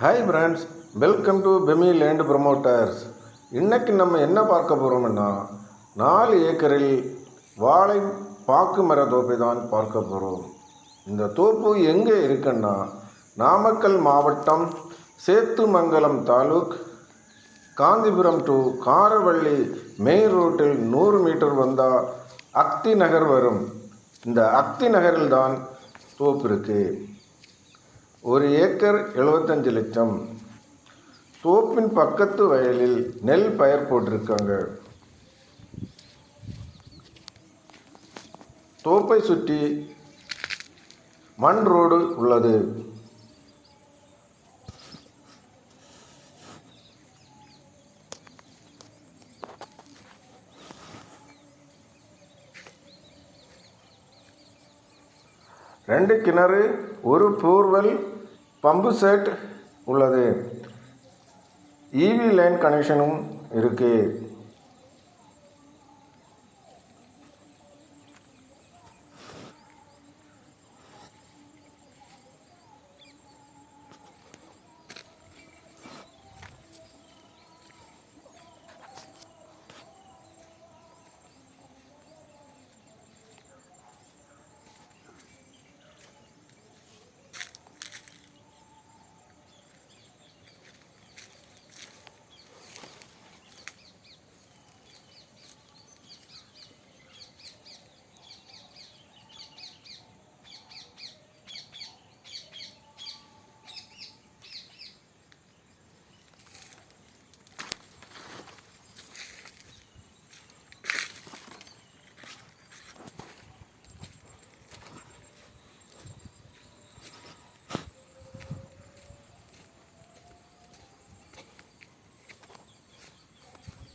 Hi friends welcome to Pemi land promoters இன்றைக்கி நம்ம என்ன பார்க்க போகிறோம்னா நாலு ஏக்கரில் வாழை பாக்கு மர தோப்பை தான் பார்க்க போகிறோம் இந்த தோப்பு எங்கே இருக்குன்னா நாமக்கல் மாவட்டம் சேத்துமங்கலம் தாலுக் காந்திபுரம் டு காரவள்ளி மெயின் ரோட்டில் நூறு மீட்டர் வந்தால் அக்தி நகர் வரும். இந்த அக்தி நகரில் தான் தோப்பு இருக்குது ஒரு ஏக்கர் எழுபத்தஞ்சு லட்சம். தோப்பின் பக்கத்து வயலில் நெல் பயிர் போட்டிருக்காங்க. தோப்பை சுற்றி மண் ரோடு உள்ளது. ரெண்டு கிணறு ஒரு போர்வெல் பம்பு செட் உள்ளது. இவி லைன் கனெக்ஷனும் இருக்கு.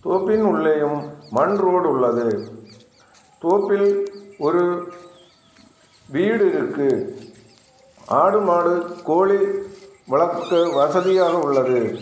தோப்பின் உள்ளேயும் மண் ரோடு உள்ளது. தோப்பில் ஒரு வீடு இருக்கு. ஆடு மாடு கோழி வளர்க்க வசதியாக உள்ளது.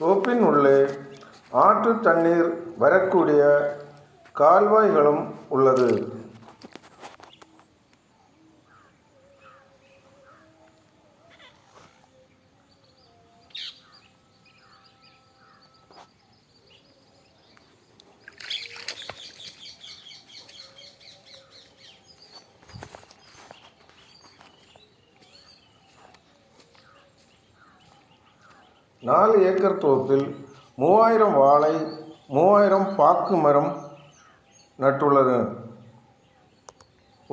தோப்பின் உள்ளே ஆற்று தண்ணீர் வரக்கூடிய கால்வாய்களும் உள்ளது. நாலு ஏக்கர் தோப்பில் மூவாயிரம் வாழை மூவாயிரம் பாக்கு மரம் நட்டுள்ளது.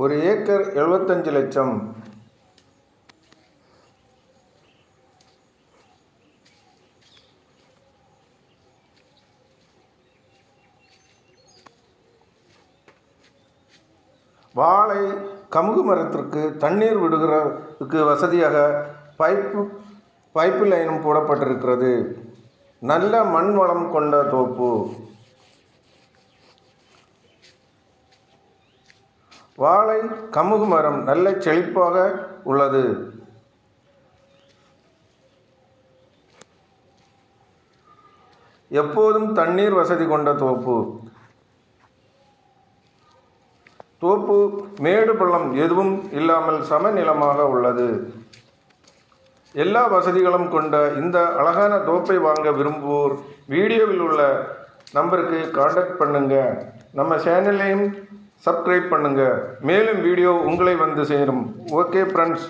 ஒரு ஏக்கர் எழுபத்தஞ்சு லட்சம். வாழை கமுகு மரத்திற்கு தண்ணீர் விடுகிறதுக்கு வசதியாக பைப்பு பைப்பு லைனும் போடப்பட்டிருக்கிறது. நல்ல மண் வளம் கொண்ட தோப்பு. வாழை கமுகு மரம் நல்ல செழிப்பாக உள்ளது. எப்போதும் தண்ணீர் வசதி கொண்ட தோப்பு. தோப்பு மேடு பள்ளம் எதுவும் இல்லாமல் சமநிலமாக உள்ளது. எல்லா வசதிகளும் கொண்ட இந்த அழகான தோப்பை வாங்க விரும்புவோர் வீடியோவில் உள்ள நம்பருக்கு காண்டாக்ட் பண்ணுங்கள் நம்ம சேனலையும் சப்ஸ்கிரைப் பண்ணுங்கள் மேலும் வீடியோ உங்களை வந்து சேரும். Okay friends